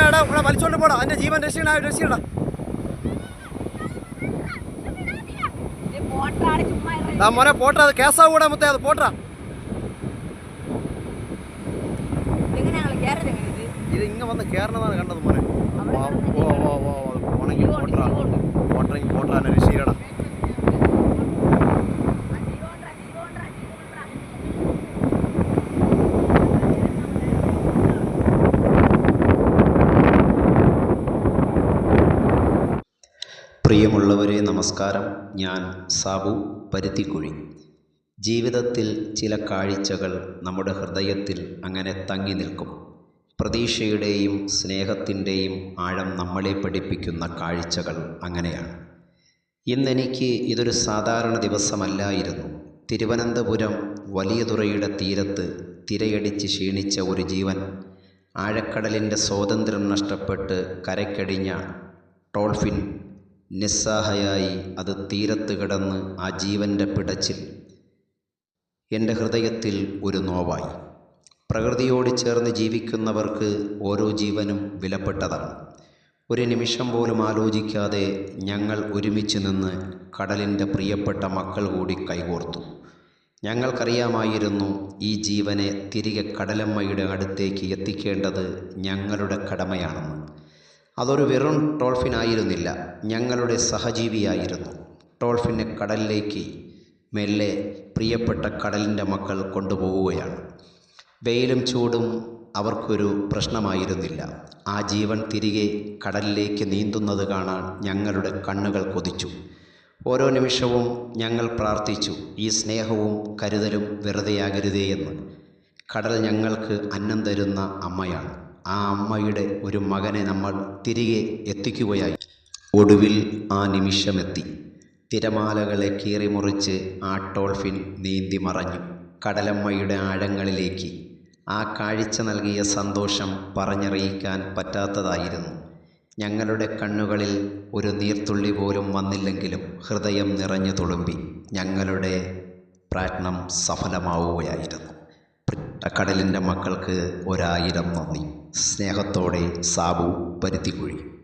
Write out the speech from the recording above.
മോനെ എടാ ഇവിടെ വലിച്ചോണ്ട് പോടാ. അതിന്റെ ജീവൻ രക്ഷിക്കണ രക്ഷിക്കണ. മോനെ പോട്ടാ അത് കേസാവൂടാ മുത്തേ അത് പോട്ടാ. ഇത്? ഇങ്ങ വന്ന് കയറണതാണ് കണ്ടത് മോനെ. പോണെങ്കിൽ പോട്ടാ പോട്ടെങ്കിൽ പോട്ടാ രക്ഷിക്കടാ പ്രിയമുള്ളവരെ നമസ്കാരം. ഞാൻ സാബു പരുത്തിക്കുഴി. ജീവിതത്തിൽ ചില കാഴ്ചകൾ നമ്മുടെ ഹൃദയത്തിൽ അങ്ങനെ തങ്ങി നിൽക്കും. പ്രതീക്ഷയുടെയും സ്നേഹത്തിന്റെയും ആഴം നമ്മളെ പഠിപ്പിക്കുന്ന കാഴ്ചകൾ അങ്ങനെയാണ്. ഇന്നെനിക്ക് ഇതൊരു സാധാരണ ദിവസമല്ലായിരുന്നു. തിരുവനന്തപുരം വലിയതുറയുടെ തീരത്ത് തിരയടിച്ച് ക്ഷീണിച്ച ഒരു ജീവൻ ആഴക്കടലിന്റെ സ്വാതന്ത്ര്യം നഷ്ടപ്പെട്ട് കരക്കടിഞ്ഞ ടോൾഫിൻ നിസ്സഹായായി അത് തീരത്ത് കിടന്ന് ആ ജീവന്റെ പിടച്ചിൽ എന്റെ ഹൃദയത്തിൽ ഒരു നോവായി. പ്രകൃതിയോട് ചേർന്ന് ജീവിക്കുന്നവർക്ക് ഓരോ ജീവനും വിലപ്പെട്ടതാണ്. ഒരു നിമിഷം പോലും ആലോചിക്കാതെ ഞങ്ങൾ ഒരുമിച്ച് നിന്ന് കടലിന്റെ പ്രിയപ്പെട്ട മക്കൾ കൂടി കൈകോർത്തു. ഞങ്ങൾക്കറിയാമായിരുന്നു ഈ ജീവനെ തിരികെ കടലമ്മയുടെ അടുത്തേക്ക് എത്തിക്കേണ്ടത് ഞങ്ങളുടെ കടമയാണെന്ന്. അതൊരു വെറും ടോൾഫിൻ ആയിരുന്നില്ല ഞങ്ങളുടെ സഹജീവിയായിരുന്നു. ടോൾഫിനെ കടലിലേക്ക് മെല്ലെ പ്രിയപ്പെട്ട കടലിന്റെ മക്കൾ കൊണ്ടുപോവുകയാണ്. വെയിലും ചൂടും അവർക്കൊരു പ്രശ്നമായിരുന്നില്ല. ആ ജീവൻ തിരികെ കടലിലേക്ക് നീന്തുന്നത് കാണാൻ ഞങ്ങളുടെ കണ്ണുകൾ കൊതിച്ചു. ഓരോ നിമിഷവും ഞങ്ങൾ പ്രാർത്ഥിച്ചു ഈ സ്നേഹവും കരുതലും വെറുതെയാകരുതേ എന്ന്. കടൽ ഞങ്ങൾക്ക് അന്നം തരുന്ന അമ്മയാണ്. ആ അമ്മയുടെ ഒരു മകനെ നമ്മൾ തിരികെ എത്തിക്കുകയായി. ഒടുവിൽ ആ നിമിഷമെത്തി. തിരമാലകളെ കീറിമുറിച്ച് ആ ടോൾഫിൻ നീന്തി മറഞ്ഞു. കടലമ്മയുടെ ആഴങ്ങളിലേക്ക്. ആ കാഴ്ച നൽകിയ സന്തോഷം പറഞ്ഞറിയിക്കാൻ പറ്റാത്തതായിരുന്നു. ഞങ്ങളുടെ കണ്ണുകളിൽ ഒരു നീർത്തുള്ളി പോലും വന്നില്ലെങ്കിലും ഹൃദയം നിറഞ്ഞു തുളുമ്പി. ഞങ്ങളുടെ പ്രയത്നം സഫലമാവുകയായിരുന്നു. കടലിന്റെ മക്കൾക്ക് ഒരായിരം നന്ദി. സ്നേഹത്തോടെ സാബു പരുത്തിക്കുഴി.